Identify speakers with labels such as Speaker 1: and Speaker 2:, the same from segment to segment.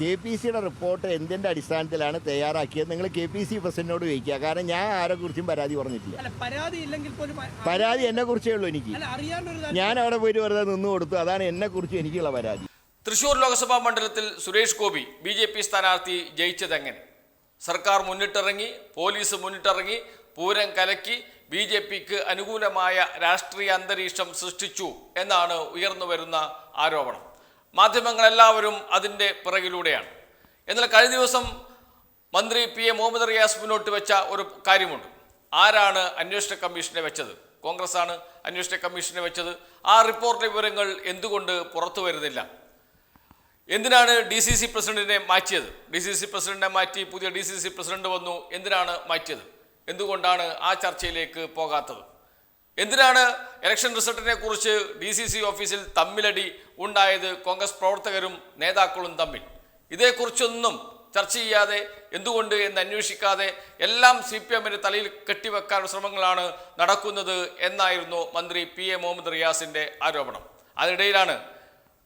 Speaker 1: K P സിയുടെ report എന്തിന്റെ അടിസ്ഥാനത്തിലാണ് തയ്യാറാക്കിയത്? നിങ്ങൾ കെ പി സി പ്രസിഡന്റിനോട് ചോദിക്കുക. കാരണം ഞാൻ ആരെ കുറിച്ചും പരാതി പറഞ്ഞിട്ടില്ല.
Speaker 2: അല്ല പരാതി ഇല്ലെങ്കിൽ പോലും
Speaker 1: പരാതി എന്നെ കുറിച്ചേ ഉള്ളൂ എനിക്ക്. ഞാൻ അവിടെ പോയിട്ട് വെറുതെ നിന്ന് കൊടുത്തു. അതാണ് എന്നെ കുറിച്ച് എനിക്കുള്ള പരാതി.
Speaker 3: തൃശൂർ ലോക്സഭാ മണ്ഡലത്തിൽ Suresh Gopi B J P സ്ഥാനാർത്ഥി ജയിച്ചതെങ്ങനെ സർക്കാർ മുന്നിട്ടിറങ്ങി പോലീസ് മുന്നിട്ടിറങ്ങി പൂരം കലക്കി ബി ജെ പിക്ക് അനുകൂലമായ രാഷ്ട്രീയ അന്തരീക്ഷം സൃഷ്ടിച്ചു എന്നാണ് ഉയർന്നു വരുന്ന ആരോപണം. മാധ്യമങ്ങളെല്ലാവരും അതിന്റെ പിറകിലൂടെയാണ്. എന്നാൽ കഴിഞ്ഞ ദിവസം മന്ത്രി പി എ മുഹമ്മദ് റിയാസ് മുന്നോട്ട് വെച്ച ഒരു കാര്യമുണ്ട്. ആരാണ് അന്വേഷണ കമ്മീഷനെ വെച്ചത്? കോൺഗ്രസ് ആണ് അന്വേഷണ കമ്മീഷനെ വെച്ചത്. ആ റിപ്പോർട്ടിലെ വിവരങ്ങൾ എന്തുകൊണ്ട് പുറത്തു വരുന്നില്ല? എന്തിനാണ് ഡി സി സി പ്രസിഡന്റിനെ മാറ്റിയത്? ഡി സി സി പ്രസിഡന്റിനെ മാറ്റി പുതിയ ഡി സി സി പ്രസിഡന്റ് വന്നു. എന്തിനാണ് മാറ്റിയത്? എന്തുകൊണ്ടാണ് ആ ചർച്ചയിലേക്ക് പോകാത്തത്? എന്തിനാണ് ഇലക്ഷൻ റിസൾട്ടിനെ കുറിച്ച് ഡി സി സി ഓഫീസിൽ തമ്മിലടി ഉണ്ടായത്? കോൺഗ്രസ് പ്രവർത്തകരും നേതാക്കളും തമ്മിൽ. ഇതേക്കുറിച്ചൊന്നും ചർച്ച ചെയ്യാതെ എന്തുകൊണ്ട് എന്ന് അന്വേഷിക്കാതെ എല്ലാം സി പി എമ്മിന് തലയിൽ കെട്ടിവെക്കാനുള്ള ശ്രമങ്ങളാണ് നടക്കുന്നത് എന്നായിരുന്നു മന്ത്രി പി എ മുഹമ്മദ് റിയാസിന്റെ ആരോപണം. അതിനിടയിലാണ്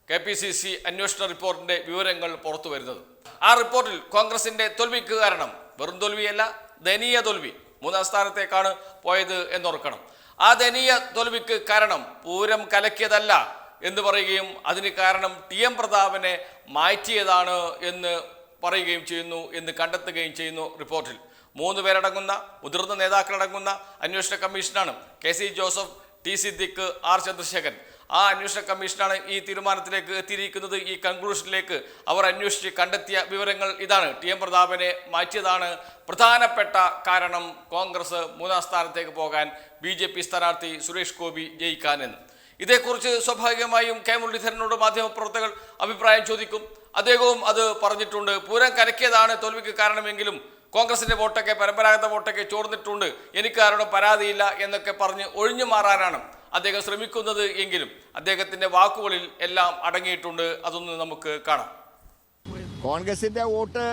Speaker 3: കെ പി സി സി അന്വേഷണ റിപ്പോർട്ടിന്റെ വിവരങ്ങൾ പുറത്തു വരുന്നത്. ആ റിപ്പോർട്ടിൽ കോൺഗ്രസിന്റെ തോൽവിക്ക് കാരണം വെറും തോൽവിയല്ല ദയനീയ തോൽവി മൂന്നാം സ്ഥാനത്തേക്കാണ് പോയത് എന്നോർക്കണം. ആ ദയനീയ തോൽവിക്ക് കാരണം പൂരം കലക്കിയതല്ല എന്ന് പറയുകയും അതിന് കാരണം ടി എം പ്രതാപനെ മാറ്റിയതാണ് എന്ന് പറയുകയും ചെയ്യുന്നു എന്ന് കണ്ടെത്തുകയും ചെയ്യുന്നു റിപ്പോർട്ടിൽ. മൂന്ന് പേരടങ്ങുന്ന മുതിർന്ന നേതാക്കളടങ്ങുന്ന അന്വേഷണ കമ്മീഷനാണ് K C Joseph T Siddique R Chandrasekharan. ആ അന്വേഷണ കമ്മീഷനാണ് ഈ തീരുമാനത്തിലേക്ക് എത്തിയിരിക്കുന്നത്. ഈ കൺക്ലൂഷനിലേക്ക് അവർ അന്വേഷിച്ച് കണ്ടെത്തിയ വിവരങ്ങൾ ഇതാണ്. ടി എം പ്രതാപനെ മാറ്റിയതാണ് പ്രധാനപ്പെട്ട കാരണം കോൺഗ്രസ് മൂന്നാം സ്ഥാനത്തേക്ക് പോകാൻ ബി ജെ പി സ്ഥാനാർത്ഥി സുരേഷ് ഗോപി ജയിക്കാനെന്ന്. ഇതേക്കുറിച്ച് സ്വാഭാവികമായും കെ മുരളീധരനോട് മാധ്യമപ്രവർത്തകർ അഭിപ്രായം ചോദിക്കും. അദ്ദേഹവും അത് പറഞ്ഞിട്ടുണ്ട്. പൂരം കലക്കിയതാണ് തോൽവിക്ക് കാരണമെങ്കിലും കോൺഗ്രസിന്റെ വോട്ടൊക്കെ പരമ്പരാഗത വോട്ടൊക്കെ ചോർന്നിട്ടുണ്ട്. എനിക്ക് പരാതിയില്ല എന്നൊക്കെ പറഞ്ഞ് ഒഴിഞ്ഞു മാറാനാണ് അദ്ദേഹം ശ്രമിക്കുന്നത് എങ്കിലും അദ്ദേഹത്തിന്റെ വാക്കുകളിൽ എല്ലാം അടങ്ങിയിട്ടുണ്ട്. അതൊന്ന് നമുക്ക് കാണാം.
Speaker 1: കോൺഗ്രസിന്റെ വോട്ട്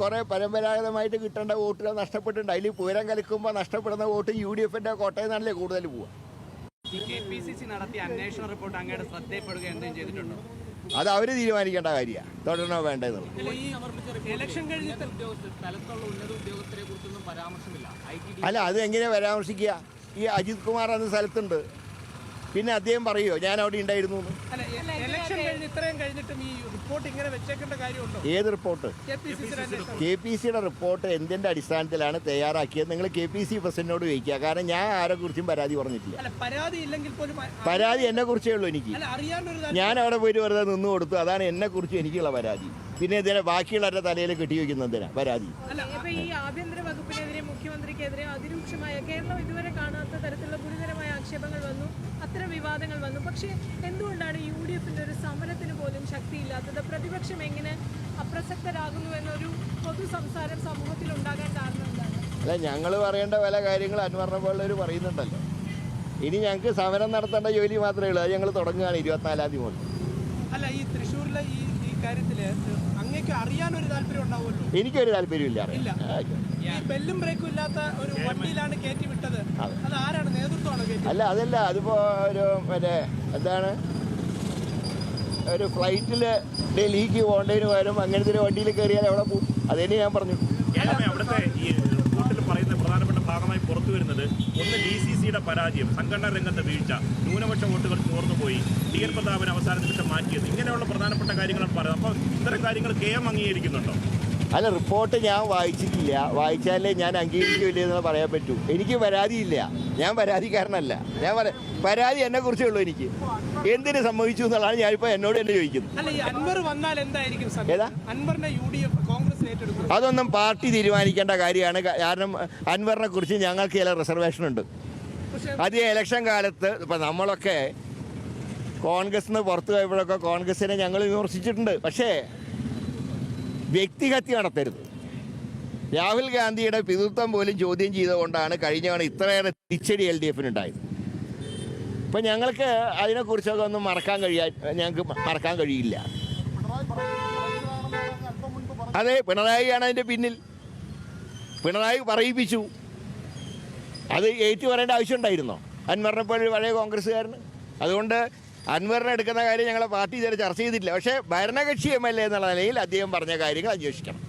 Speaker 1: കുറെ പരമ്പരാഗതമായിട്ട് കിട്ടേണ്ട വോട്ടുകൾ നഷ്ടപ്പെട്ടിട്ടുണ്ട്. അതിൽ പൂരം കലക്കുമ്പോൾ നഷ്ടപ്പെടുന്ന വോട്ട് യു ഡി എഫിന്റെ കോട്ടയം നാളിലെ കൂടുതൽ പോവുക.
Speaker 2: ഈ കെ പി സി സി നടത്തിയ അന്വേഷണ റിപ്പോർട്ട് അങ്ങയുടെ ശ്രദ്ധയിൽപ്പെടുക എന്തെങ്കിലും ചെയ്തിട്ടുണ്ടോ?
Speaker 1: അത് അവർ തീരുമാനിക്കേണ്ട കാര്യമാണ് തുടരണോ
Speaker 2: അല്ല
Speaker 4: പരാമർശമില്ല.
Speaker 1: അല്ല അത് എങ്ങനെയാ പരാമർശിക്കുക? ഈ അജിത് കുമാർ അന്ന് സ്ഥലത്തുണ്ട്. പിന്നെ അദ്ദേഹം പറയുമോ ഞാൻ അവിടെ ഉണ്ടായിരുന്നു എന്ന്?
Speaker 2: അല്ല ഇലക്ഷൻ കഴിഞ്ഞ് ഇത്രയും ഈ റിപ്പോർട്ട് ഇങ്ങനെ വെച്ചേക്കേണ്ട കാര്യമുണ്ടോ?
Speaker 1: ഏത് റിപ്പോർട്ട്
Speaker 2: കെ പി
Speaker 1: സിയുടെ റിപ്പോർട്ട് എന്തിന്റെ അടിസ്ഥാനത്തിലാണ് തയ്യാറാക്കിയത്? നിങ്ങൾ കെ പി സി പ്രസിഡന്റിനോട് ചോദിക്കുക. കാരണം ഞാൻ ആരെ കുറിച്ചും പരാതി പറഞ്ഞിട്ടില്ല.
Speaker 2: അല്ല പരാതി ഇല്ലെങ്കിൽ പോലും
Speaker 1: പരാതി എന്നെ കുറിച്ചേ ഉള്ളൂ എനിക്ക്. ഞാൻ അവിടെ പോയിട്ട് വെറുതെ നിന്ന് കൊടുത്തു. അതാണ് എന്നെ കുറിച്ച് എനിക്കുള്ള പരാതി. പിന്നെ ഇതിനെ ബാക്കിയുള്ളവരുടെ തലയിൽ കെട്ടി പരാതി.
Speaker 5: ആഭ്യന്തര വകുപ്പിനെതിരെ മുഖ്യമന്ത്രിക്കെതിരെ അതിരൂക്ഷമായ കേരളം ഇതുവരെ കാണാത്ത തരത്തിലുള്ള ഗുരുതരമായ ആക്ഷേപങ്ങൾ വന്നു അത്തരം വിവാദങ്ങൾ വന്നു. പക്ഷേ എന്തുകൊണ്ടാണ് യു ഡി എഫിന്റെ ഒരു സമരത്തിന് പോലും ശക്തിയില്ലാത്തത്? പ്രതിപക്ഷം എങ്ങനെ അപ്രസക്തരാകുന്നു എന്നൊരു പൊതു സംസാരം സമൂഹത്തിൽ ഉണ്ടാകാൻ കാരണം എന്താണ്?
Speaker 1: അല്ല ഞങ്ങൾ പറയേണ്ട പല കാര്യങ്ങൾ പോലെ പോലുള്ളവർ പറയുന്നുണ്ടല്ലോ. ഇനി ഞങ്ങൾക്ക് സമരം നടത്തേണ്ട ജോലി മാത്രമേ ഉള്ളൂ. അത് ഞങ്ങൾ തുടങ്ങുകയാണ് ഇരുപത്തിനാലാം തീയതി മുതൽ.
Speaker 2: അല്ല ഈ തൃശ്ശൂരിലെ ഈ ഈ അങ്ങേക്ക് അറിയാൻ ഒരു താല്പര്യം ഉണ്ടാവുമല്ലോ?
Speaker 1: എനിക്കൊരു താല്പര്യമില്ല.
Speaker 2: ഇല്ല. ഈ ബെല്ലും ബ്രേക്കും ഇല്ലാത്ത ഒരു വണ്ടിയിലാണ് കയറ്റി വിട്ടത്. അത്. ആരാണ് നേതൃത്വമാണോ
Speaker 1: അല്ല അതല്ല അതിപ്പോ ഒരു മറ്റേ എന്താണ്? ഒരു ഫ്ലൈറ്റിൽ ഡൽഹിക്ക് പോകേണ്ടതിന് പകരം അങ്ങനത്തെ ഒരു വണ്ടിയിൽ കയറിയാൽ എവിടെ പോകും അതന്നെ ഞാൻ പറഞ്ഞു
Speaker 6: ഏലമേ അവിടുത്തെ ഈ റിപ്പോർട്ടിൽ പറയുന്ന പ്രധാനപ്പെട്ട ഭാഗമായി പുറത്തു വരുന്നത് ഒന്ന് ഡി സി സിയുടെ പരാജയം സംഘടനാ രംഗത്തെ വീഴ്ച ന്യൂനപക്ഷ വോട്ടുകൾ ചോർന്നുപോയി ടി എൻ പ്രതാപൻ അവസാന നിമിഷം മാറ്റിയത്. ഇങ്ങനെയുള്ള പ്രധാനപ്പെട്ട കാര്യങ്ങളാണ് പറയുന്നത്. അപ്പോൾ ഇത്തരം കാര്യങ്ങൾ കെ എം അംഗീകരിക്കുന്നുണ്ടോ?
Speaker 1: അല്ല റിപ്പോർട്ട് ഞാൻ വായിച്ചിട്ടില്ല. വായിച്ചാലേ ഞാൻ അംഗീകരിക്കില്ല എന്ന് പറയാൻ പറ്റൂ. എനിക്ക് പരാതിയില്ല. ഞാൻ പരാതിക്കാരനല്ല. ഞാൻ പറ പരാതി എന്നെ കുറിച്ചേ ഉള്ളൂ എനിക്ക്. എന്തിന് സംഭവിച്ചു എന്നുള്ളതാണ് ഞാനിപ്പോ എന്നോട് തന്നെ ചോദിക്കുന്നത്. അതൊന്നും പാർട്ടി തീരുമാനിക്കേണ്ട കാര്യമാണ്. കാരണം അൻവറിനെ കുറിച്ച് ഞങ്ങൾക്ക് ചില റിസർവേഷൻ ഉണ്ട്. അത് ഇലക്ഷൻ കാലത്ത് ഇപ്പം നമ്മളൊക്കെ കോൺഗ്രസ് നിന്ന് പുറത്തു പോയപ്പോഴൊക്കെ കോൺഗ്രസിനെ ഞങ്ങൾ വിമർശിച്ചിട്ടുണ്ട്. പക്ഷേ വ്യക്തിഹത്യ നടത്തരുത്. രാഹുൽ ഗാന്ധിയുടെ പിതൃത്വം പോലും ചോദ്യം ചെയ്തുകൊണ്ടാണ് കഴിഞ്ഞ തവണ ഇത്രയേറെ തിരിച്ചടി എൽ ഡി എഫിന് ഉണ്ടായത് ഇപ്പം ഞങ്ങൾക്ക് അതിനെക്കുറിച്ചൊക്കെ ഒന്നും മറക്കാൻ കഴിയാൻ ഞങ്ങൾക്ക് മറക്കാൻ കഴിയില്ല. അതെ പിണറായിയാണ് അതിന്റെ പിന്നിൽ. പിണറായി പറയിപ്പിച്ചു. അത് ഏറ്റു പറയേണ്ട ആവശ്യമുണ്ടായിരുന്നോ അൻവറിനെ പോലെ പഴയ കോൺഗ്രസ്സുകാരന്? അതുകൊണ്ട് അൻവറിനെ എടുക്കുന്ന കാര്യം ഞങ്ങളെ പാർട്ടി ഇതുവരെ ചർച്ച ചെയ്തിട്ടില്ല. പക്ഷേ ഭരണകക്ഷി എം എൽ എ എന്നുള്ള നിലയിൽ അദ്ദേഹം പറഞ്ഞ കാര്യങ്ങൾ അന്വേഷിക്കണം.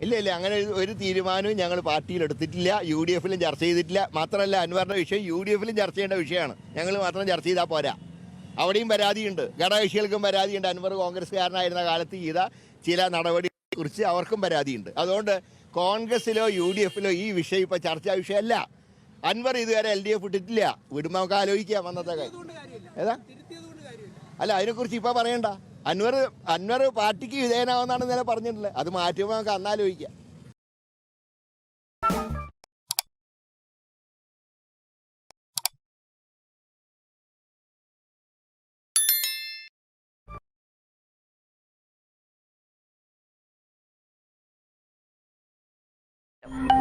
Speaker 1: ഇല്ല ഇല്ല അങ്ങനെ ഒരു- ഒരു തീരുമാനവും ഞങ്ങൾ പാർട്ടിയിൽ എടുത്തിട്ടില്ല. യു ഡി എഫിലും ചർച്ച ചെയ്തിട്ടില്ല. മാത്രമല്ല അൻവറിന്റെ വിഷയം യു ഡി എഫിലും ചർച്ച ചെയ്യേണ്ട വിഷയമാണ്. ഞങ്ങൾ മാത്രം ചർച്ച ചെയ്താൽ പോരാ. അവിടെയും പരാതിയുണ്ട്. ഘടകകക്ഷികൾക്കും പരാതിയുണ്ട്. അൻവർ കോൺഗ്രസ്സുകാരനായിരുന്ന കാലത്ത് ചെയ്ത ചില നടപടിയെക്കുറിച്ച് അവർക്കും പരാതിയുണ്ട്. അതുകൊണ്ട് കോൺഗ്രസ്സിലോ യു ഡി എഫിലോ ഈ വിഷയം ഇപ്പോൾ ചർച്ചാ വിഷയമല്ല. അൻവർ ഇതുവരെ എൽ ഡി എഫ് ഇട്ടിട്ടില്ല. വിടുമ്പോൾ നമുക്ക് ആലോചിക്കാം അന്നത്തെ കാര്യം. ഏതാ? അല്ല അതിനെക്കുറിച്ച് ഇപ്പോൾ പറയണ്ട. അൻവർ അൻവർ പാർട്ടിക്ക് വിധേയനാവുന്നതാണ് ഇന്നലെ പറഞ്ഞിട്ടുള്ളത്. അത് മാറ്റുമ്പോൾ നമുക്ക് അന്നാലോചിക്കാം you.